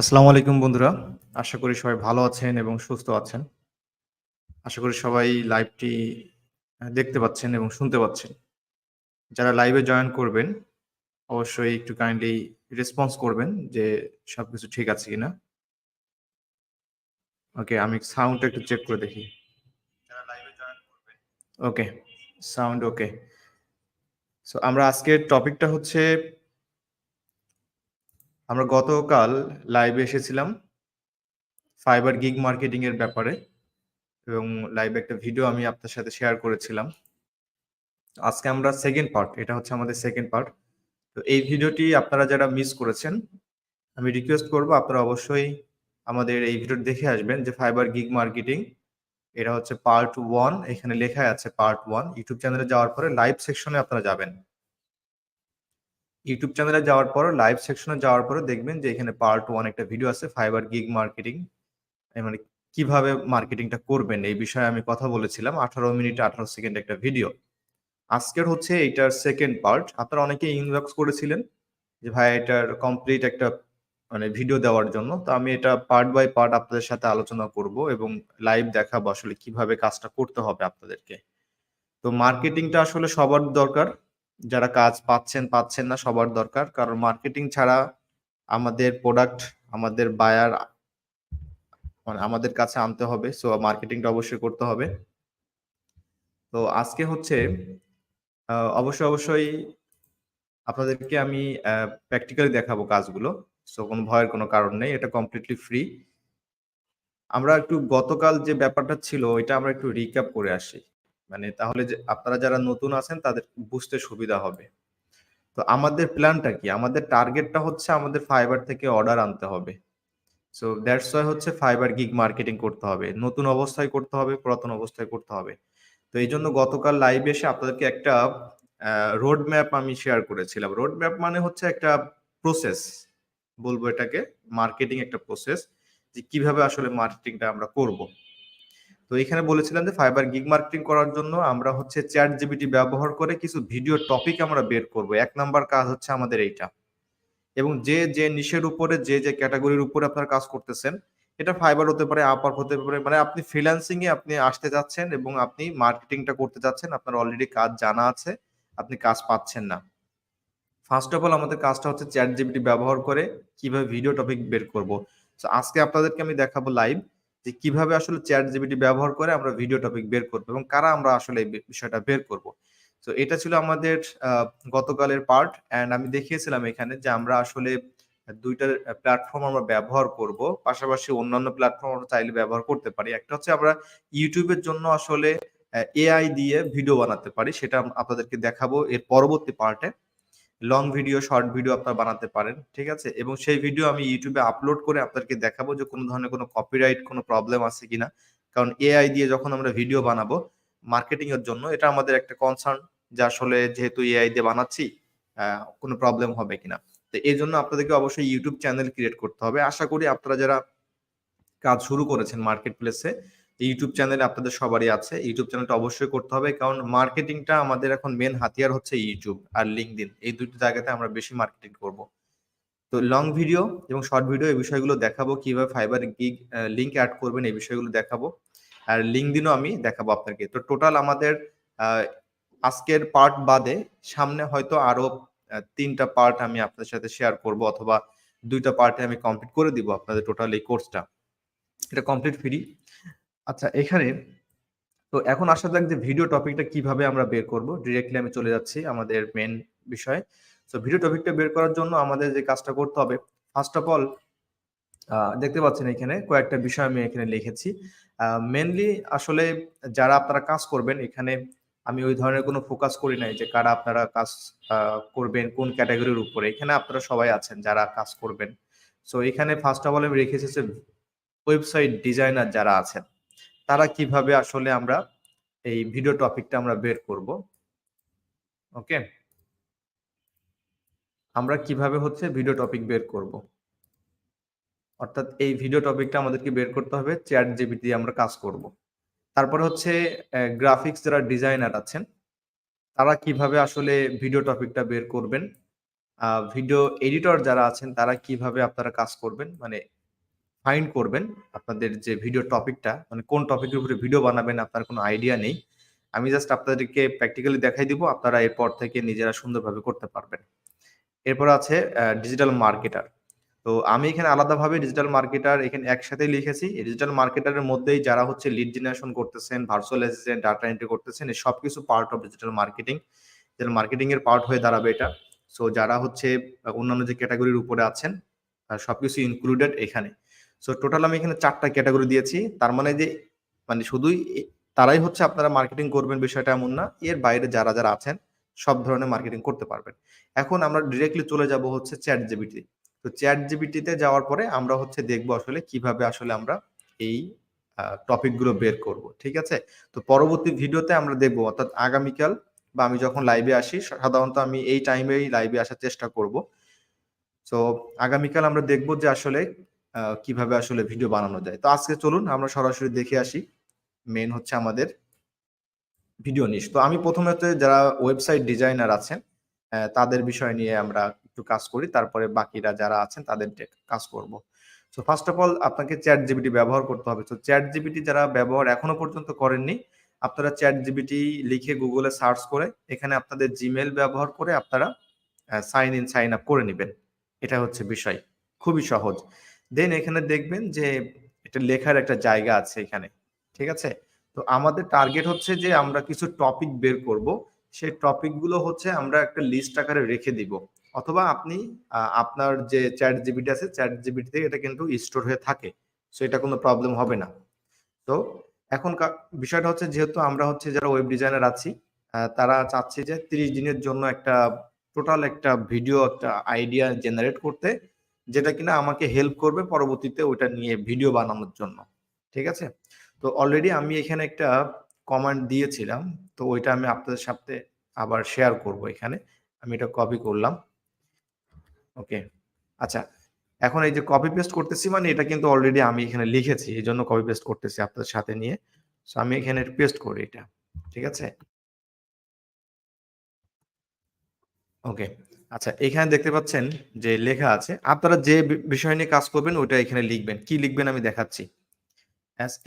আসসালামু আলাইকুম বন্ধুরা। আশা করি সবাই ভালো আছেন এবং সুস্থ আছেন। আশা করি সবাই লাইভটি দেখতে পাচ্ছেন এবং শুনতে পাচ্ছেন। যারা লাইভে জয়েন করবেন, অবশ্যই একটু কাইন্ডলি রেসপন্স করবেন যে সব কিছু ঠিক আছে কিনা। ওকে, আমি সাউন্ডটা একটু চেক করে দেখি। ওকে, সাউন্ড ওকে। সো আমরা আজকের টপিকটা হচ্ছে আমরা গতকাল লাইভে এসেছিলাম ফাইবার গিগ মার্কেটিং এর ব্যাপারে এবং লাইভে একটা ভিডিও আমি আপনার সাথে শেয়ার করেছিলাম। আজকে আমরা সেকেন্ড পার্ট, এটা হচ্ছে আমাদের সেকেন্ড পার্ট। তো এই ভিডিওটি আপনারা যারা মিস করেছেন, আমি রিকোয়েস্ট করব আপনারা অবশ্যই আমাদের এই ভিডিওটি দেখে আসবেন যে ফাইবার গিগ মার্কেটিং এটা হচ্ছে পার্ট ওয়ান এখানে লেখাই আছে পার্ট ওয়ান ইউটিউব চ্যানেলে যাওয়ার পরে লাইভ সেকশনে আপনারা যাবেন। ইউটিউব চ্যানেলে যাওয়ার পর লাইভ সেকশনে যাওয়ার পরে দেখবেন যে এখানে পার্ট 1 একটা ভিডিও আছে ফাইবার গিগ মার্কেটিং মানে কীভাবে মার্কেটিংটা করবেন, এই বিষয়ে আমি কথা বলেছিলাম 18 মিনিট 18 সেকেন্ড একটা ভিডিও। আজকের হচ্ছে এইটার সেকেন্ড পার্ট। আপনারা অনেকেই ইনবক্স করেছিলেন যে, ভাই, এটার কমপ্লিট একটা মানে ভিডিও দেওয়ার জন্য। তো আমি এটা পার্ট বাই পার্ট আপনাদের সাথে আলোচনা করব এবং লাইভ দেখাবো আসলে কীভাবে কাজটা করতে হবে আপনাদেরকে। তো মার্কেটিংটা আসলে সবার দরকার। যারা কাজ পাচ্ছেন, পাচ্ছেন না সবার দরকার। কারণ মার্কেটিং ছাড়া আমাদের প্রোডাক্ট আমাদের বায়ার মানে আমাদের কাছে আনতে হবে। সো মার্কেটিংটা অবশ্যই করতে হবে। তো আজকে হচ্ছে অবশ্যই, অবশ্যই আপনাদেরকে আমি প্র্যাকটিক্যালি দেখাবো কাজগুলো। সো কোনো ভয়ের কোনো কারণ নেই। এটা কমপ্লিটলি ফ্রি। আমরা একটু গতকাল যে ব্যাপারটা ছিল ওইটা আমরা একটু রিক্যাপ করে আসি। মানে তাহলে যে আপনারা যারা নতুন আছেন তাদের বুঝতে সুবিধা হবে। তো আমাদের প্ল্যানটা কি? আমাদের টার্গেটটা হচ্ছে আমাদের ফাইবার থেকে অর্ডার আনতে হবে। সো দ্যাটস ওয়াই হচ্ছে ফাইবার গিগ মার্কেটিং করতে হবে। নতুন অবস্থায় করতে হবে, পুরাতন অবস্থায় করতে হবে। তো এই জন্য গতকাল লাইভে এসে আপনাদেরকে একটা রোড ম্যাপ আমি শেয়ার করেছিলাম। রোড ম্যাপ মানে হচ্ছে একটা প্রসেস বলব এটাকে। মার্কেটিং একটা প্রসেস যে কীভাবে আসলে মার্কেটিংটা আমরা করব। তো এখানে বলেছিলাম যে ফাইবার গিগ মার্কেটিং করার জন্য আমরা হচ্ছে ChatGPT ব্যবহার করে কিছু ভিডিও টপিক আমরা বের করব। এক নাম্বার কাজ হচ্ছে আমাদের এইটা। এবং যে, যে নিশের উপরে যে, যে ক্যাটাগরির উপরে আপনার কাজ করতেছেন, এটা ফাইবার হতে পারে, আপওয়ার্ক হতে পারে। মানে আপনি ফ্রিল্যান্সিং এ আপনি আসতে যাচ্ছেন এবং আপনি মার্কেটিংটা করতে যাচ্ছেন। আপনার অলরেডি কাজ জানা আছে, আপনি কাজ পাচ্ছেন না। ফার্স্ট অফ অল আমাদের কাজটা হচ্ছে চ্যাট জিবিটি ব্যবহার করে কীভাবে ভিডিও টপিক বের করব। সো আজকে আপনাদেরকে আমি দেখাবো লাইভ যে কীভাবে আসলে চ্যাট জিবিটি ব্যবহার করে আমরা ভিডিও টপিক বের করব এবং কারা আমরা আসলে এই বিষয়টা বের করব। তো এটা ছিল আমাদের গতকালের পার্ট অ্যান্ড আমি দেখিয়েছিলাম এখানে যে আমরা আসলে ২ টা অ্যা প্ল্যাটফর্ম আমরা ব্যবহার করব। পাশাপাশি অন্যান্য প্ল্যাটফর্ম আমরা চাইলে ব্যবহার করতে পারি। একটা হচ্ছে আমরা ইউটিউবের জন্য আসলে এআই দিয়ে ভিডিও বানাতে পারি। সেটা আপনাদেরকে দেখাবো এর পরবর্তী পার্টে। লং ভিডিও, শর্ট ভিডিও আপনারা বানাতে পারেন। ঠিক আছে? এবং সেই ভিডিও আমি ইউটিউবে আপলোড করে আপনাদেরকে দেখাবো যে কোনো ধরনের কোনো কপিরাইট কোনো প্রবলেম আছে কিনা। কারণ এআই দিয়ে যখন আমরা ভিডিও বানাবো মার্কেটিং এর জন্য এটা আমাদের একটা কনসার্ন যে আসলে যেহেতু এআই দিয়ে বানাচ্ছি কোন প্রবলেম হবে কিনা। তো এই জন্য আপনাদেরকে অবশ্যই ইউটিউব চ্যানেল ক্রিয়েট করতে হবে। আশা করি আপনারা যারা কাজ শুরু করেছেন মার্কেট প্লেসে YouTube চ্যানেলে আপনাদের সবারই আছে। ইউটিউব চ্যানেলটা অবশ্যই করতে হবে। কারণ মার্কেটিংটা আমাদের এখন মেন হাতিয়ার হচ্ছে ইউটিউব আর LinkedIn। এই ২ টি জায়গাতে আমরা বেশি মার্কেটিং করব। তো লং ভিডিও এবং শর্ট ভিডিও এই বিষয়গুলো দেখাবো। কীভাবে ফাইবার গিগ লিঙ্ক অ্যাড করবেন, এই বিষয়গুলো দেখাবো। আর LinkedIn ও আমি দেখাবো আপনাকে তো টোটাল আমাদের আজকের পার্ট বাদে সামনে হয়তো আরও তিনটা পার্ট আমি আপনাদের সাথে শেয়ার করব অথবা দুইটা পার্টে আমি কমপ্লিট করে দিব আপনাদের টোটাল এই কোর্সটা। এটা কমপ্লিট ফ্রি। আচ্ছা এখানে তো এখন আসা যাক যে ভিডিও টপিকটা কীভাবে আমরা বের করব। ডিরেক্টলি আমি চলে যাচ্ছি আমাদের মেন বিষয়ে। সো ভিডিও টপিকটা বের করার জন্য আমাদের যে কাজটা করতে হবে, ফার্স্ট অফ অল দেখতে পাচ্ছেন এখানে কয়েকটা বিষয় আমি এখানে লিখেছি। মেনলি আসলে যারা আপনারা কাজ করবেন এখানে আমি ওই ধরনের কোনো ফোকাস করি নাই যে কারা আপনারা কাজ করবেন, কোন ক্যাটাগরির উপরে। এখানে আপনারা সবাই আছেন যারা কাজ করবেন। সো এখানে ফার্স্ট অফ অল আমি রেখেছি যে ওয়েবসাইট ডিজাইনার যারা আছেন, তারা কীভাবে আসলে আমরা এই ভিডিও টপিকটা আমরা বের করব। ওকে? আমরা কীভাবে হচ্ছে ভিডিও টপিক বের করব। অর্থাৎ এই ভিডিও টপিকটা আমাদেরকে বের করতে হবে ChatGPT দিয়ে আমরা কাজ করব। তারপরে হচ্ছে গ্রাফিক্স যারা ডিজাইনার আছেন, তারা কীভাবে আসলে ভিডিও টপিকটা বের করবেন ভিডিও এডিটর যারা আছেন তারা কীভাবে আপনারা কাজ করবেন মানে ফাইন্ড করবেন আপনাদের যে ভিডিও টপিকটা মানে কোন টপিকের উপরে ভিডিও বানাবেন, আপনার কোনো আইডিয়া নেই। আমি জাস্ট আপনাদেরকে প্র্যাকটিক্যালি দেখাই দিব, আপনারা এরপর থেকে নিজেরা সুন্দরভাবে করতে পারবেন। এরপর আছে ডিজিটাল মার্কেটার তো আমি এখানে আলাদাভাবে ডিজিটাল মার্কেটার এখানে একসাথে লিখেছি। ডিজিটাল মার্কেটারের মধ্যেই যারা হচ্ছে লিড জেনারেশন করতেছেন ভার্চুয়াল অ্যাসিস্ট্যান্ট ডাটা এন্ট্রি করতেছেন, এই সব কিছু part of digital marketing digital marketing এর পার্ট হয়ে দাঁড়াবে এটা। সো যারা হচ্ছে অন্যান্য যে ক্যাটাগরির উপরে আছেন সবকিছু ইনক্লুডেড এখানে। সো টোটাল আমি এখানে চারটা ক্যাটাগরি দিয়েছি। তার মানে যে মানে শুধুই তারাই হচ্ছে আপনারা মার্কেটিং করবেন বিষয়টা এমন না। এর বাইরে যারা যারা আছেন, সব ধরনের মার্কেটিং করতে পারবেন। এখন আমরা ডিরেক্টলি চলে যাব হচ্ছে চ্যাট জিবিটি তো চ্যাট জিবিটিতে যাওয়ার পরে আমরা হচ্ছে দেখব আসলে কীভাবে আসলে আমরা এই টপিকগুলো বের করব, ঠিক আছে? তো পরবর্তী ভিডিওতে আমরা দেখব, অর্থাৎ আগামীকাল বা আমি যখন লাইভে আসি, সাধারণত আমি এই টাইমেই লাইভে আসার চেষ্টা করব। তো আগামীকাল আমরা দেখব যে আসলে কীভাবে আসলে ভিডিও বানানো যায়। তো আজকে চলুন আমরা সরাসরি দেখে আসি। মেন হচ্ছে আমাদের ভিডিও নিস তো আমি প্রথমে যারা ওয়েবসাইট ডিজাইনার আছেন তাদের বিষয় নিয়ে আমরা একটু কাজ করি। তারপরে বাকিরা যারা আছেন তাদের কাজ করব। তো ফার্স্ট অফ অল আপনাকে চ্যাট জিবিটি ব্যবহার করতে হবে। তো চ্যাট জিবিটি যারা ব্যবহার এখনও পর্যন্ত করেননি, আপনারা চ্যাট জিবিটি লিখে গুগলে সার্চ করে, এখানে আপনাদের জিমেল ব্যবহার করে আপনারা সাইন ইন সাইন আপ করে নেবেন। এটা হচ্ছে বিষয়। খুবই সহজ। দেন এখানে দেখবেন যে এটা লেখার একটা জায়গা আছে এখানে, ঠিক আছে? তো আমাদের টার্গেট হচ্ছে যে আমরা কিছু টপিক বের করব। সেই টপিকগুলো হচ্ছে আমরা একটা লিস্ট আকারে রেখে দিব। অথবা আপনি আপনার যে চ্যাট জিবিটি আছে চ্যাট জিবিটি থেকে এটা কিন্তু স্টোর হয়ে থাকে। সো এটা কোনো প্রবলেম হবে না। তো এখন বিষয়টা হচ্ছে যেহেতু আমরা হচ্ছে যারা ওয়েব ডিজাইনার আছি তারা চাচ্ছে যে তিরিশ দিনের জন্য একটা টোটাল একটা ভিডিও একটা আইডিয়া জেনারেট করতে। যেটা কিনা আমাকে হেল্প করবে পরবর্তীতে ওইটা নিয়ে ভিডিও বানানোর জন্য। ঠিক আছে? তো অলরেডি আমি এখানে একটা কমান্ড দিয়েছিলাম, তো ওইটা আমি আপনাদের সাথে আবার শেয়ার করব এখানে। আমি এটা কপি করলাম। ওকে আচ্ছা এখন এই যে কপি পেস্ট করতেছি মানে এটা কিন্তু অলরেডি আমি এখানে লিখেছি, এই জন্য কপি পেস্ট করতেছি আপনাদের সাথে নিয়ে। সো আমি এখানে পেস্ট করি এটা। ঠিক আছে? ওকে আচ্ছা এখানে দেখতে পাচ্ছেন যে লেখা আছে, আপনারা যে বিষয় নিয়ে কাজ করবেন ওইটা এখানে লিখবেন। কি লিখবেন আমি দেখাচ্ছি।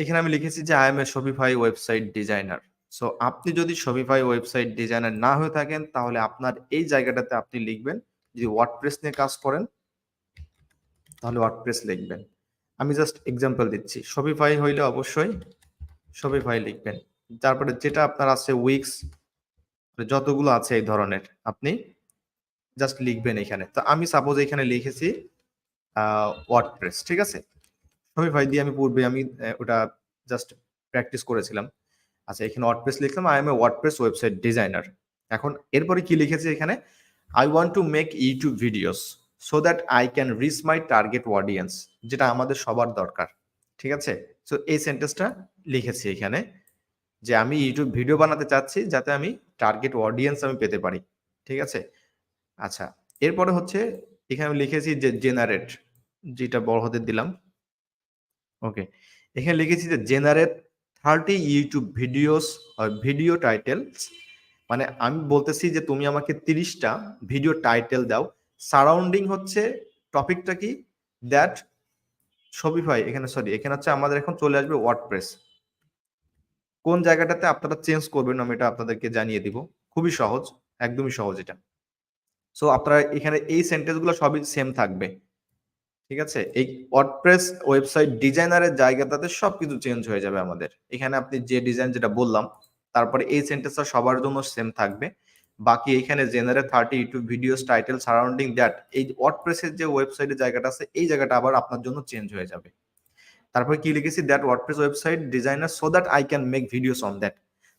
এখানে আমি লিখেছি যে I am a Shopify website designer so আপনি যদি শপিফাই ওয়েবসাইট ডিজাইনার না হয়ে থাকেন, তাহলে আপনার এই জায়গাটাতে আপনি লিখবেন যদি ওয়ার্ডপ্রেস নিয়ে কাজ করেন। তাহলে ওয়ার্ডপ্রেস লিখবেন। আমি জাস্ট এক্সাম্পল দিচ্ছি। শপিফাই হইলে অবশ্যই শপিফাই লিখবেন। তারপরে যেটা আপনার আছে উইক্স যতগুলো আছে এই ধরনের, আপনি জাস্ট লিখবেন এখানে। তো আমি সাপোজ এখানে লিখেছি ওয়ার্ডপ্রেস ঠিক আছে? শপিফাই দিয়ে আমি পূর্বে আমি ওটা জাস্ট প্র্যাকটিস করেছিলাম। আচ্ছা এখানে ওয়ার্ডপ্রেস লিখলাম I am a WordPress website designer এখন এরপরে কি লিখেছি এখানে? I want to make YouTube videos so that I can reach my target audience যেটা আমাদের সবার দরকার, ঠিক আছে? সো এই সেন্টেন্সটা লিখেছি এখানে, যে আমি ইউটিউব ভিডিও বানাতে চাচ্ছি, যাতে আমি টার্গেট অডিয়েন্স আমি পেতে পারি, ঠিক আছে? আচ্ছা এরপরে হচ্ছে এখানে আমি লিখেছি যে জেনারেট যেটা বড় হতে দিলাম। ওকে এখানে লিখেছি যে generate thirty YouTube videos video titles মানে আমি বলতেছি যে তুমি আমাকে তিরিশটা ভিডিও টাইটেল দাও। সারাউন্ডিং হচ্ছে টপিকটা কি? দ্যাট শপিফাই এখানে সরি এখানে হচ্ছে আমাদের এখন চলে আসবে ওয়ার্ডপ্রেস কোন জায়গাটাতে আপনারা চেঞ্জ করবেন আমি এটা আপনাদেরকে জানিয়ে দিব। খুবই সহজ, একদমই সহজ এটা। সো আপনারা এখানে এই সেন্টেন্সগুলো সবই সেম থাকবে। ঠিক আছে? এই ওয়ার্ডপ্রেস ওয়েবসাইট ডিজাইনারের জায়গাটাতে সব কিছু চেঞ্জ হয়ে যাবে আমাদের। এখানে আপনি যে ডিজাইন যেটা বললাম, তারপরে এই সেন্টেন্সটা সবার জন্য সেম থাকবে। বাকি এখানে general thirty YouTube videos title surrounding that এই ওয়ার্ডপ্রেসের যে ওয়েবসাইটের জায়গাটা আছে, এই জায়গাটা আবার আপনার জন্য চেঞ্জ হয়ে যাবে। তারপর কি লিখেছি? That WordPress website designer so that I can make videos on that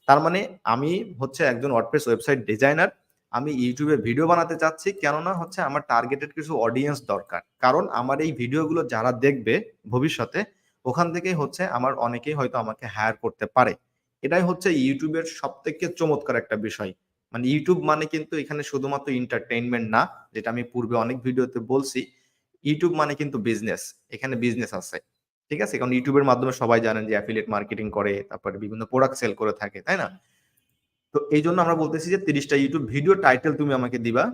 তার মানে আমি হচ্ছে একজন ওয়ার্ডপ্রেস ওয়েবসাইট ডিজাইনার আমি ইউটিউবে ভিডিও বানাতে চাচ্ছি, কেননা হচ্ছে আমার টার্গেটেড কিছু অডিয়েন্স দরকার। কারণ আমার এই ভিডিওগুলো যারা দেখবে ভবিষ্যতে, ওখান থেকেই হচ্ছে আমার অনেকেই হয়তো আমাকে হায়ার করতে পারে। এটাই হচ্ছে ইউটিউবের সব থেকে চমৎকার একটা বিষয়। মানে ইউটিউব মানে কিন্তু এখানে শুধুমাত্র এন্টারটেইনমেন্ট না, যেটা আমি পূর্বে অনেক ভিডিওতে বলছি। ইউটিউব মানে কিন্তু বিজনেস এখানে বিজনেস আছে। ঠিক আছে? কারণ ইউটিউবের মাধ্যমে সবাই জানেন যে অ্যাফিলিয়েট মার্কেটিং করে, তারপরে বিভিন্ন প্রোডাক্ট সেল করে থাকে, তাই না? তো এই জন্য আমরা বলতেছি যে তিরিশটা ইউটিউব ভিডিও টাইটেল তুমি আমাকে দিবা।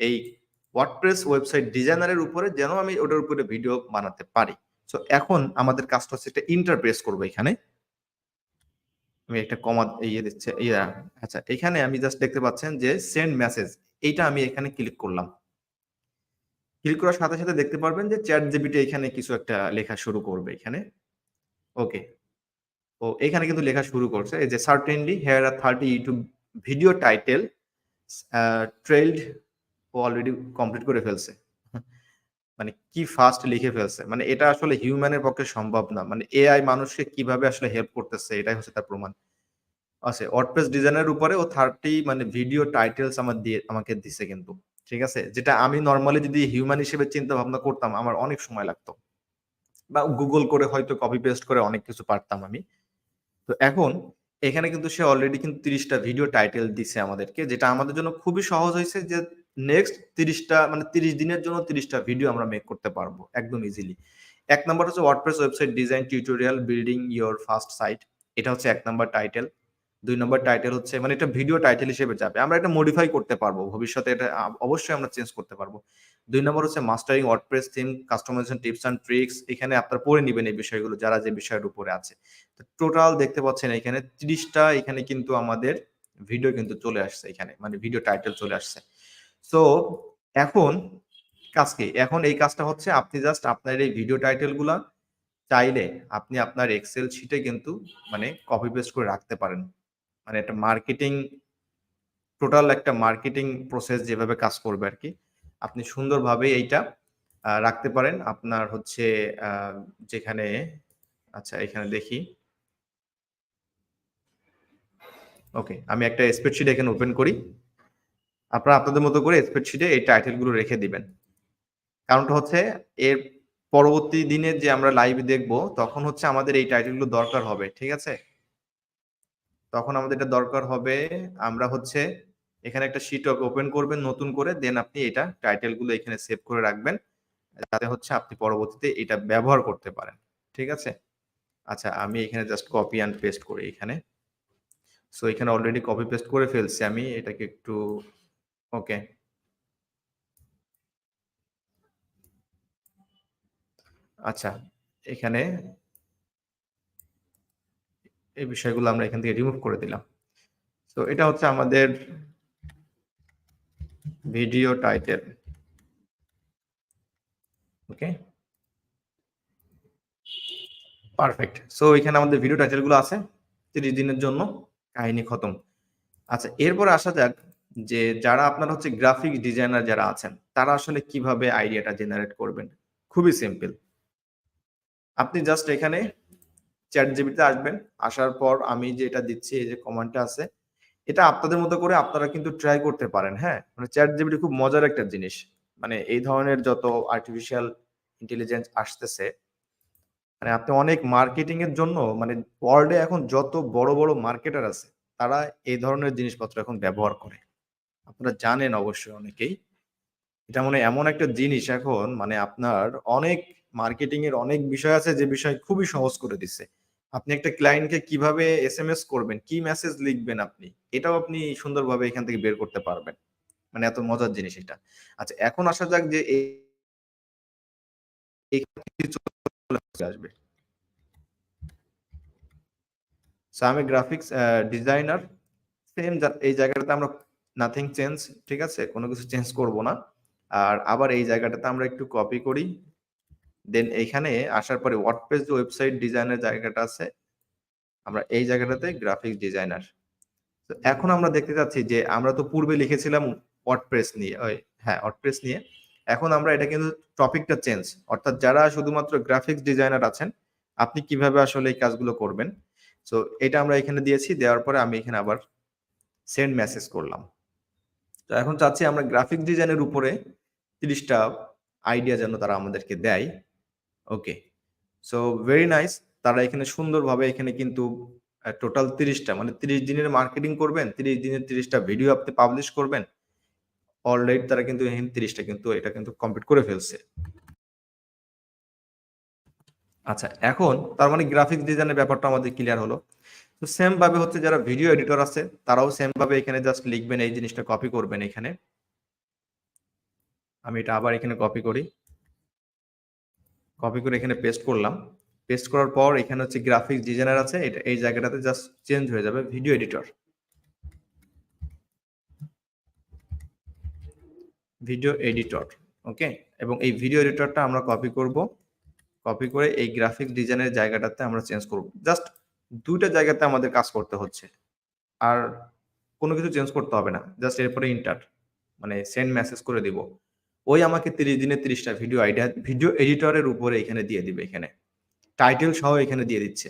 এই ওয়ার্ডপ্রেস ওয়েবসাইট ডিজাইনারের উপরে যেন আমি ওটার উপরে ভিডিও বানাতে পারি। সো এখন আমাদের কাজটা হচ্ছে একটা ইন্টারপ্রেস করব এখানে। আমি একটা কমা ইয়ে দিচ্ছে, ইয়া আচ্ছা এখানে আমি জাস্ট দেখতে পাচ্ছেন যে সেন্ড মেসেজ এইটা আমি এখানে ক্লিক করলাম। ক্লিক করার সাথে সাথে দেখতে পারবেন যে চ্যাট জিবিটি এখানে কিছু একটা লেখা শুরু করবে এখানে। ওকে ও এখানে কিন্তু লেখা শুরু করছে যে certainly here are thirty YouTube video title ট্রেলড ও অলরেডি কমপ্লিট করে ফেলছে। মানে কি ফাস্ট লিখে ফেলছে? মানে এটা আসলে হিউম্যানের পক্ষে সম্ভব না। মানে এআই মানুষকে কীভাবে আসলে হেল্প করতেছে, এটাই হচ্ছে তার প্রমাণ। আছে ওয়ার্ডপ্রেস ডিজাইনের উপরে ও থার্টি মানে ভিডিও টাইটেলস আমার দিয়ে, আমাকে দিছে কিন্তু। ঠিক আছে? যেটা আমি নর্মালি যদি হিউম্যান হিসেবে চিন্তা ভাবনা করতাম, আমার অনেক সময় লাগতো। বা গুগল করে হয়তো কপি পেস্ট করে অনেক কিছু পারতাম আমি। তো এখন এখানে কিন্তু সে অলরেডি কিন্তু তিরিশটা ভিডিও টাইটেল দিছে আমাদেরকে, যেটা আমাদের জন্য খুবই সহজ হয়েছে যে নেক্সট তিরিশটা মানে তিরিশ দিনের জন্য তিরিশটা ভিডিও আমরা মেক করতে পারব একদম ইজিলি এক নম্বর হচ্ছে WordPress website design tutorial building your first site এটা হচ্ছে এক নম্বর টাইটেল দুই নম্বর টাইটেল হচ্ছে মানে এটা ভিডিও টাইটেল হিসেবে যাবে। আমরা এটা মডিফাই করতে পারব, ভবিষ্যতে এটা অবশ্যই আমরা চেঞ্জ করতে পারব। দুই নম্বর হচ্ছে mastering WordPress theme customization tips and tricks এখানে আপনারা পড়ে নেবেন এই বিষয়গুলো, যারা যে বিষয়ের উপরে আছে। টোটাল দেখতে পাচ্ছেন এখানে তিরিশটা, এখানে কিন্তু আমাদের ভিডিও কিন্তু চলে আসছে এখানে মানে ভিডিও টাইটেল চলে আসছে। সো এখন কাজ কি? এখন এই কাজটা হচ্ছে আপনি জাস্ট আপনার এই ভিডিও টাইটেলগুলা চাইলে আপনি আপনার এক্সেল শিটে কিন্তু মানে কপি পেস্ট করে রাখতে পারেন। মানে একটা মার্কেটিং টোটাল একটা মার্কেটিং প্রসেস যেভাবে কাজ করবে আর কি। আপনি সুন্দরভাবে এইটা রাখতে পারেন। আপনার হচ্ছে যেখানে আচ্ছা এখানে দেখি। ওকে, আমি একটা স্প্রেডশিট এখানে ওপেন করি। আপনারা আপনাদের মতো করে স্প্রেডশিটে এই টাইটেলগুলো রেখে দিবেন। কারণটা হচ্ছে, এর পরবর্তী দিনে যে আমরা লাইভ দেখব, তখন হচ্ছে আমাদের এই টাইটেলগুলো দরকার হবে, ঠিক আছে? তখন আমাদের এটা দরকার হবে, আমরা হচ্ছে এখানে একটা শিট ওপেন করবেন নতুন করে দেন আপনি এটা টাইটেলগুলো এখানে সেভ করে রাখবেন, যাতে হচ্ছে আপনি পরবর্তীতে এটা ব্যবহার করতে পারেন, ঠিক আছে? আচ্ছা আমি এখানে জাস্ট কপি অ্যান্ড পেস্ট করি এখানে। সো এখানে অলরেডি কপি পেস্ট করে ফেলছি আমি, এটাকে একটু ওকে আচ্ছা এখানে এই বিষয়গুলো আমরা এখান থেকে রিমুভ করে দিলাম। তো এটা হচ্ছে আমাদের video title okay perfect so এখানে আমাদের ভিডিও টাইটেলগুলো আছে, তিরিশ দিনের জন্য কাহিনী খতম। আচ্ছা এরপরে আসা যাক যে যারা আপনার হচ্ছে গ্রাফিক ডিজাইনার যারা আছেন, তারা আসলে কীভাবে আইডিয়াটা জেনারেট করবেন? খুবই সিম্পল আপনি জাস্ট এখানে চ্যাট জিবিতে আসবেন, আসার পর আমি যে এটা দিচ্ছি, এই যে কমেন্টটা আছে এটা আপনাদের মতো করে আপনারা কিন্তু ট্রাই করতে পারেন হ্যাঁ? মানে চ্যাট জিবিটি খুব মজার একটা জিনিস। মানে এই ধরনের যত আর্টিফিশিয়াল ইন্টেলিজেন্স আসতেছে মানে আপনি অনেক মার্কেটিং এর জন্য মানে ওয়ার্ল্ডে এখন যত বড় বড় মার্কেটার আছে, তারা এই ধরনের জিনিসপত্র এখন ব্যবহার করে। আপনারা জানেন অবশ্যই অনেকেই। এটা মানে এমন একটা জিনিস এখন মানে আপনার অনেক মার্কেটিং এর অনেক বিষয় আছে, যে বিষয় খুবই সহজ করে দিচ্ছে আপনি একটা ক্লায়েন্টকে কীভাবে এস এম এস করবেন, কি মেসেজ লিখবেন আপনি, এটাও আপনি সুন্দরভাবে এখান থেকে বের করতে পারবেন। মানে এত মজার জিনিস এটা। আচ্ছা এখন আসা যাক যে আসবে। আমি গ্রাফিক্স ডিজাইনার সেম এই জায়গাটাতে আমরা নাথিং চেঞ্জ ঠিক আছে? কোনো কিছু চেঞ্জ করব না। আর আবার এই জায়গাটাতে আমরা একটু কপি করি। দেন এইখানে আসার পরে ওয়ার্ডপ্রেস যে ওয়েবসাইট ডিজাইনের জায়গাটা আছে, আমরা এই জায়গাটাতে গ্রাফিক্স ডিজাইনার তো এখন আমরা দেখতে যাচ্ছি যে আমরা তো পূর্বে লিখেছিলাম ওয়ার্ডপ্রেস নিয়ে, ওই হ্যাঁ ওয়ার্ডপ্রেস নিয়ে। এখন আমরা এটা কিন্তু টপিকটা চেঞ্জ অর্থাৎ যারা শুধুমাত্র গ্রাফিক্স ডিজাইনার আছেন, আপনি কীভাবে আসলে এই কাজগুলো করবেন? সো এটা আমরা এখানে দিয়েছি, দেওয়ার পরে আমি এখানে আবার সেন্ড মেসেজ করলাম। তো এখন চাচ্ছি আমরা গ্রাফিক ডিজাইনের উপরে তিরিশটা আইডিয়া যেন তারা আমাদেরকে দেয়। ওকে সো ভেরি নাইস তারা এখানে সুন্দরভাবে এখানে কিন্তু টোটাল তিরিশটা মানে তিরিশ দিনের মার্কেটিং করবেন, তিরিশ দিনের তিরিশটা ভিডিও আপনি পাবলিশ করবেন। অলরেডি তারা কিন্তু এখানে তিরিশটা কিন্তু, এটা কিন্তু কমপ্লিট করে ফেলছে। আচ্ছা এখন তার মানে গ্রাফিক ডিজাইনের ব্যাপারটা আমাদের ক্লিয়ার হলো। তো সেম ভাবে হচ্ছে যারা ভিডিও এডিটর আছে, তারাও সেম ভাবে এখানে জাস্ট লিখবেন, এই জিনিসটা কপি করবেন এখানে। আমি এটা আবার এখানে কপি করি। কপি করে এখানে পেস্ট করলাম। পেস্ট করার পর এখানে হচ্ছে গ্রাফিক্স ডিজাইনার আছে। এটা এই জায়গাটাতে জাস্ট চেঞ্জ হয়ে যাবে video editor video editor okay এবং এই ভিডিও এডিটরটা আমরা কপি করব। কপি করে এই গ্রাফিক্স ডিজাইনের জায়গাটাতে আমরা চেঞ্জ করব। জাস্ট দুইটা জায়গাতে আমাদের কাজ করতে হচ্ছে। আর কোনো কিছু চেঞ্জ করতে হবে না। জাস্ট এরপরে ইন্টার মানে সেন্ড মেসেজ করে দিব। ওই আমাকে তিরিশ দিনে তিরিশটা ভিডিও আইডিয়া ভিডিও এডিটরের উপরে এখানে দিয়ে দিবে এখানে। টাইটেল সহ এখানে দিয়ে দিচ্ছে।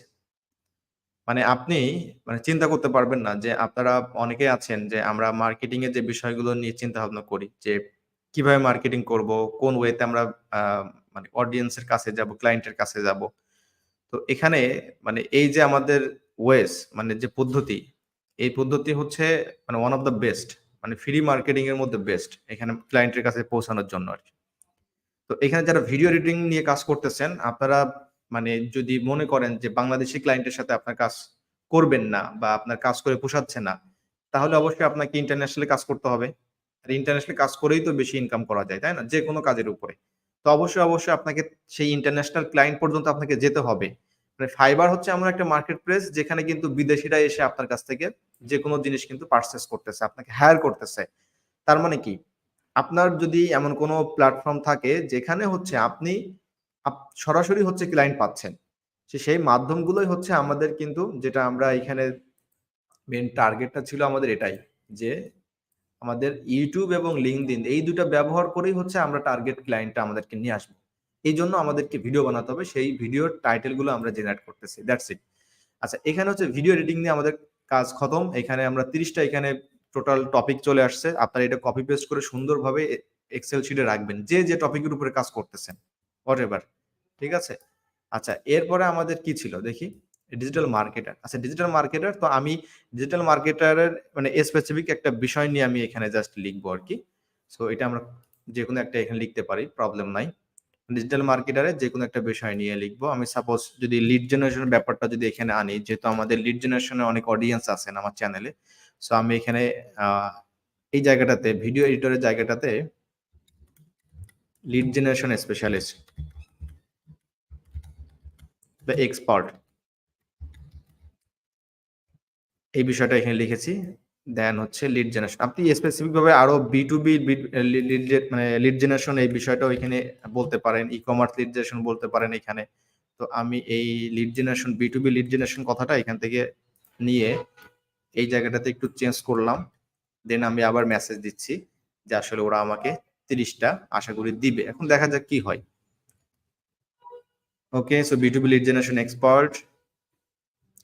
মানে আপনি মানে চিন্তা করতে পারবেন না যে আপনারা অনেকে আছেন যে আমরা মার্কেটিং এর যে বিষয়গুলো নিয়ে চিন্তা ভাবনা করি, যে কীভাবে মার্কেটিং করব, কোন ওয়েতে আমরা মানে অডিয়েন্সের কাছে যাব ক্লায়েন্টের কাছে যাব। তো এখানে মানে এই যে আমাদের ওয়েস মানে যে পদ্ধতি, এই পদ্ধতি হচ্ছে মানে ওয়ান অফ দ্য বেস্ট মানে ফ্রি মার্কেটিং এর মধ্যে বেস্ট এখানে ক্লায়েন্টের কাছে পৌঁছানোর জন্য আর কি। তো এখানে যারা ভিডিও এডিটিং নিয়ে কাজ করতেছেন, আপনারা মানে যদি মনে করেন যে বাংলাদেশি ক্লায়েন্টের সাথে আপনার কাজ করবেন না বা আপনার কাজ করে পোষাচ্ছে না, তাহলে অবশ্যই আপনাকে ইন্টারন্যাশনালি কাজ করতে হবে। আর ইন্টারন্যাশনালি কাজ করেই তো বেশি ইনকাম করা যায়, তাই না? যে কোনো কাজের উপরে। তো অবশ্যই অবশ্যই আপনাকে সেই ইন্টারন্যাশনাল ক্লায়েন্ট পর্যন্ত আপনাকে যেতে হবে। মানে ফাইবার হচ্ছে এমন একটা মার্কেট প্লেস যেখানে কিন্তু বিদেশিরা এসে আপনার কাছ থেকে যে কোনো জিনিস কিন্তু পারচেস করতেছে, আপনাকে হায়ার করতেছে। তার মানে কি? আপনার যদি এমন কোনো প্ল্যাটফর্ম থাকে যেখানে হচ্ছে আপনি সরাসরি হচ্ছে ক্লায়েন্ট পাচ্ছেন। সেই মাধ্যমগুলোই হচ্ছে আমাদের কিন্তু যেটা আমরা এখানে মেন টার্গেটটা ছিল আমাদের এটাই, যে আমাদের ইউটিউব এবং লিঙ্কদিন এই দুটা ব্যবহার করেই হচ্ছে আমরা টার্গেট ক্লায়েন্টটা আমাদেরকে নিয়ে আসব। এই জন্য আমাদেরকে ভিডিও বানাতে হবে, সেই ভিডিওর টাইটেলগুলো আমরা জেনারেট করতেছি দ্যাটস ইট আচ্ছা এখানে হচ্ছে ভিডিও এডিটিং নিয়ে আমাদের কাজ খতম। এখানে আমরা তিরিশটা এখানে টোটাল টপিক চলে আসছে। আপনারা এটা কপি পেস্ট করে সুন্দরভাবে এক্সেল শিটে রাখবেন। যে যে টপিকের উপরে কাজ করতেছেন হোয়াট ঠিক আছে? আচ্ছা এরপরে আমাদের কি ছিল? দেখি ডিজিটাল মার্কেটার আচ্ছা ডিজিটাল মার্কেটার তো আমি ডিজিটাল মার্কেটারের মানে স্পেসিফিক একটা বিষয় নিয়ে আমি এখানে জাস্ট লিখব আর কি। সো এটা আমরা যে কোনো একটা এখানে লিখতে পারি প্রবলেম নাই। ডিজিটাল মার্কেটারে যে কোনো একটা বিষয় নিয়ে লিখব। আমি সাপোজ যদি লিড জেনারেশনের ব্যাপারটা যদি এখানে আনি, যেহেতু আমাদের লিড জেনারেশনে অনেক অডিয়েন্স আছেন আমার চ্যানেলে সো আমি এখানে এই জায়গাটাতে ভিডিও এডিটরের জায়গাটাতে lead generation specialist the expert এই বিষয়টা এখানে লিখেছি। দেন হচ্ছে লিড জেনারেশন আপনি স্পেসিফিক ভাবে আরও বি টু বি মানে লিড জেনারেশন এই বিষয়টাও এখানে বলতে পারেন ই কমার্স লিড জেনারেশন বলতে পারেন এখানে। তো আমি এই lead generation B two B lead generation কথাটা এখান থেকে নিয়ে এই জায়গাটাতে একটু চেঞ্জ করলাম। দেন আমি আবার মেসেজ দিচ্ছি যে আসলে ওরা আমাকে তিরিশটা আশা করি দিবে। এখন দেখা যাক কি হয়। Okay so B two B lead generation expert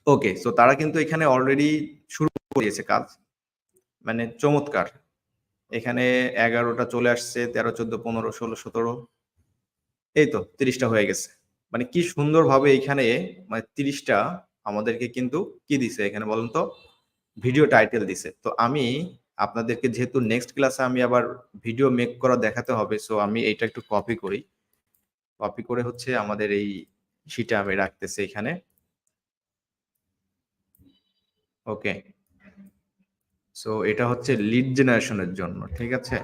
okay so তারা কিন্তু এখানে অলরেডি শুরু করেছে কাজ। মানে চমৎকার। এখানে এগারোটা চলে আসছে, তেরো, চোদ্দ, পনেরো, ষোলো, সতেরো। এই তো তিরিশটা হয়ে গেছে। মানে কি সুন্দরভাবে এখানে মানে তিরিশটা আমাদেরকে কিন্তু কি দিছে এখানে বলুন তো? ভিডিও টাইটেল দিছে। তো আমি আপনাদেরকে যেহেতু নেক্সট ক্লাসে আমি আবার ভিডিও মেক করা দেখাতে হবে সো আমি এইটা একটু কপি করি। কপি করে হচ্ছে আমাদের এই শিটে আমি রাখতেছি এখানে। ওকে সো এটা হচ্ছে লিড জেনারেশনের জন্য, ঠিক আছে?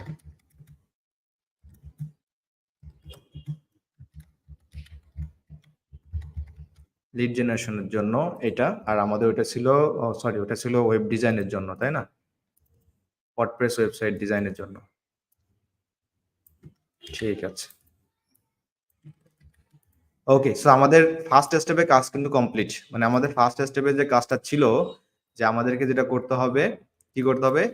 লিড জেনারেশনের জন্য এটা, আর আমাদের ওটা ছিল সরি ওটা ছিল ওয়েব ডিজাইনের জন্য, তাই না? ওয়ার্ডপ্রেস ওয়েবসাইট ডিজাইনের জন্য। ঠিক আছে। ওকে সো আমাদের ফার্স্ট স্টেপে কাজ কিন্তু কমপ্লিট মানে আমাদের ফার্স্ট স্টেপে যে কাজটা ছিল, যে আমাদেরকে যেটা করতে হবে কি করতে হবে?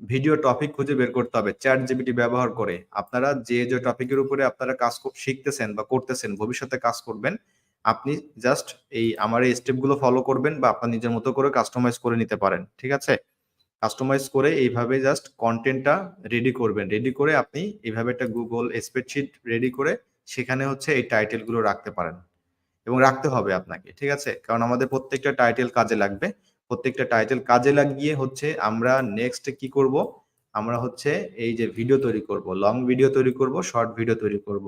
ভিডিও টপিক খুঁজে বের করতে হবে চ্যাট জিবিটি ব্যবহার করে। আপনারা যে যে টপিকের উপরে আপনারা কাজ শিখতেছেন বা করতেছেন, ভবিষ্যতে কাজ করবেন, আপনি জাস্ট এই আমার এই স্টেপগুলো ফলো করবেন বা আপনার নিজের মতো করে কাস্টমাইজ করে নিতে পারেন, ঠিক আছে? কাস্টমাইজ করে এইভাবে জাস্ট কন্টেন্টটা রেডি করবেন। রেডি করে আপনি এইভাবে একটা গুগল স্প্রেডশিট রেডি করে সেখানে হচ্ছে এই টাইটেলগুলো রাখতে পারেন। এবং রাখতে হবে আপনাকে, ঠিক আছে? কারণ আমাদের প্রত্যেকটা টাইটেল কাজে লাগবে। প্রত্যেকটা টাইটেল কাজে লাগিয়ে হচ্ছে আমরা নেক্সট কি করব আমরা হচ্ছে এই যে ভিডিও তৈরি করব লং ভিডিও তৈরি করব শর্ট ভিডিও তৈরি করব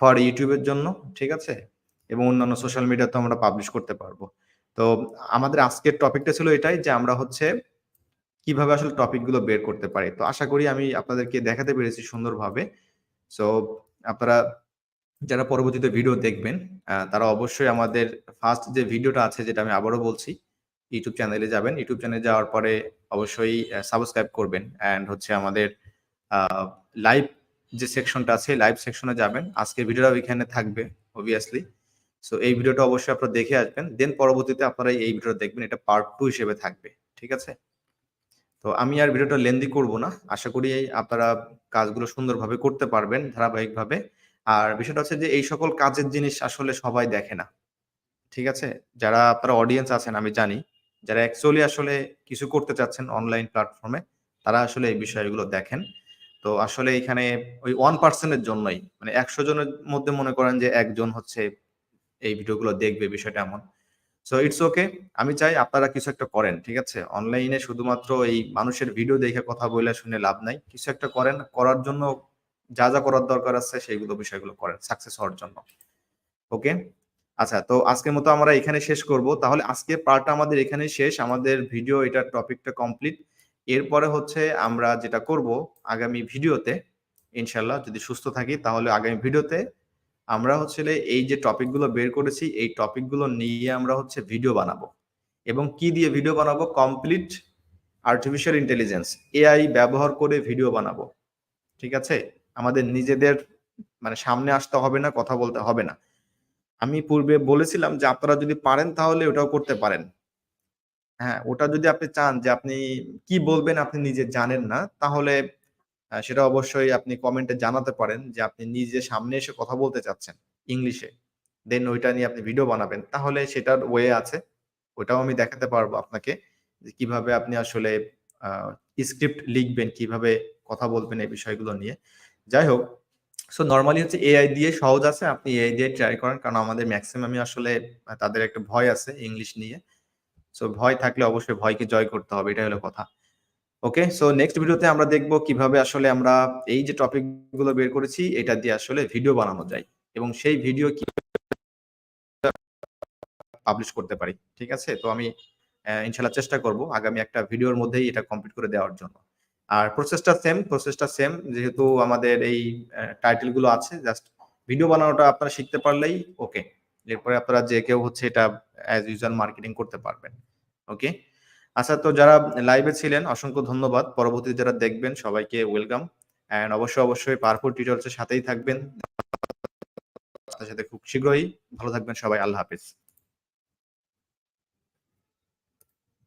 ফর ইউটিউবের জন্য ঠিক আছে এবং অন্যান্য সোশ্যাল মিডিয়াতে আমরা পাবলিশ করতে পারব তো আমাদের আজকের টপিকটা ছিল এটাই যে আমরা হচ্ছে কীভাবে আসলে টপিকগুলো বের করতে পারি। তো আশা করি আমি আপনাদেরকে দেখাতে পেরেছি সুন্দরভাবে। সো আপনারা যারা পরবর্তীতে ভিডিও দেখবেন তারা অবশ্যই আমাদের ফার্স্ট যে ভিডিওটা আছে যেটা আমি আবারও বলছি, ইউটিউব চ্যানেলে যাবেন। ইউটিউব চ্যানেলে যাওয়ার পরে অবশ্যই সাবস্ক্রাইব করবেন অ্যান্ড হচ্ছে আমাদের লাইভ যে সেকশনটা আছে লাইভ সেকশনে যাবেন। আজকের ভিডিওটাও এখানে থাকবে অবভিয়াসলি সো এই ভিডিওটা অবশ্যই আপনারা দেখে আসবেন। দেন পরবর্তীতে আপনারা এই ভিডিওটা দেখবেন। এটা পার্ট টু হিসেবে থাকবে। ঠিক আছে? তো আমি আর ভিডিওটা লেন্দি করব না। আশা করি আপনারা কাজগুলো সুন্দরভাবে করতে পারবেন ধারাবাহিকভাবে। আর বিষয়টা হচ্ছে যে এই সকল কাজের জিনিস আসলে সবাই দেখে না। ঠিক আছে? যারা আপনারা অডিয়েন্স আছেন, আমি জানি। যারা অ্যাকচুয়ালি আসলে কিছু করতে চাচ্ছেন অনলাইন প্ল্যাটফর্মে তারা আসলে এই বিষয়গুলো দেখেন। তো আসলে এখানে ওই 1% এর জন্যই মানে ১০০ জনের মধ্যে মনে করেন যে একজন হচ্ছে এই ভিডিওগুলো দেখবে বিষয়টা এমন। So it's okay. আমি চাই আপনারা কিছু একটা করেন। ঠিক আছে? অনলাইনে শুধুমাত্র এই মানুষের ভিডিও দেখে কথা বইলা শুনে লাভ নাই। কিছু একটা করেন। করার জন্য যা, যা করার দরকার আছে সেইগুলো বিষয়গুলো করেন সাকসেস হওয়ার জন্য। ওকে? আচ্ছা তো আজকের মতো আমরা এখানে শেষ করব। তাহলে আজকে পার্টটা আমাদের এখানে শেষ। আমাদের ভিডিও এটার টপিকটা কমপ্লিট। এরপরে হচ্ছে আমরা যেটা করব আগামী ভিডিওতে ইনশাল্লাহ যদি সুস্থ থাকি তাহলে আগামী ভিডিওতে আমরা হচ্ছে এই যে টপিকগুলো বের করেছি এই টপিকগুলো নিয়ে আমরা হচ্ছে ভিডিও বানাবো। এবং কি দিয়ে ভিডিও বানাবো? কমপ্লিট আর্টিফিশিয়াল ইন্টেলিজেন্স এআই ব্যবহার করে ভিডিও বানাবো। ঠিক আছে? আমাদের নিজেদের মানে সামনে আসতে হবে না, কথা বলতে হবে না। আমি পূর্বে বলেছিলাম যে আপনারা যদি পারেন তাহলে ওটাও করতে পারেন। হ্যাঁ, ওটা যদি আপনি চান যে আপনি কি বলবেন আপনি নিজে জানেন না তাহলে সেটা অবশ্যই আপনি কমেন্টে জানাতে পারেন যে আপনি নিজে সামনে এসে কথা বলতে চাচ্ছেন ইংলিশে। দেন ওইটা নিয়ে আপনি ভিডিও বানাবেন। তাহলে সেটার ওয়ে আছে। ওটাও আমি দেখাতে পারব আপনাকে যে কীভাবে আপনি আসলে স্ক্রিপ্ট লিখবেন, কীভাবে কথা বলবেন এই বিষয়গুলো নিয়ে। যাই হোক সো নরমালি হচ্ছে এআই দিয়ে সহজ আছে। আপনি এআই দিয়ে ট্রাই করেন। কারণ আমাদের মেক্সিমামই আসলে তাদের একটা ভয় আছে ইংলিশ নিয়ে। সো ভয় থাকলে অবশ্যই ভয়কে জয় করতে হবে। এটাই হলো কথা। ওকে? সো নেক্সট ভিডিওতে আমরা দেখব কীভাবে আসলে আমরা এই যে টপিকগুলো বের করেছি, এটা দিয়ে আসলে ভিডিও বানানো যায়। এবং সেই ভিডিও কি পাবলিশ করতে পারি। ঠিক আছে? তো আমি অ্যা ইনশাআল্লাহ চেষ্টা করব আগামী একটা ভিডিওর মধ্যেই এটা কমপ্লিট করে দেওয়ার জন্য। আর প্রসেসটা সেম, প্রসেসটা সেম যেহেতু আমাদের এই অ্যা টাইটেলগুলো আছে জাস্ট ভিডিও বানানোটা আপনারা শিখতে পারলেই ওকে। এরপরে আপনারা যে কেউ হচ্ছে এটা অ্যাজ ইউজুয়াল মার্কেটিং করতে পারবেন। ওকে? আচ্ছা তো যারা লাইভে ছিলেন অসংখ্য ধন্যবাদ। পরবর্তীতে যারা দেখবেন সবাইকে ওয়েলকাম। অ্যান্ড অবশ্যই, অবশ্যই পাওয়ারফুল টিউটোরিয়ালস এর সাথেই থাকবেন। সাথে খুব শীঘ্রই ভালো থাকবেন সবাই। আল্লাহ হাফেজ।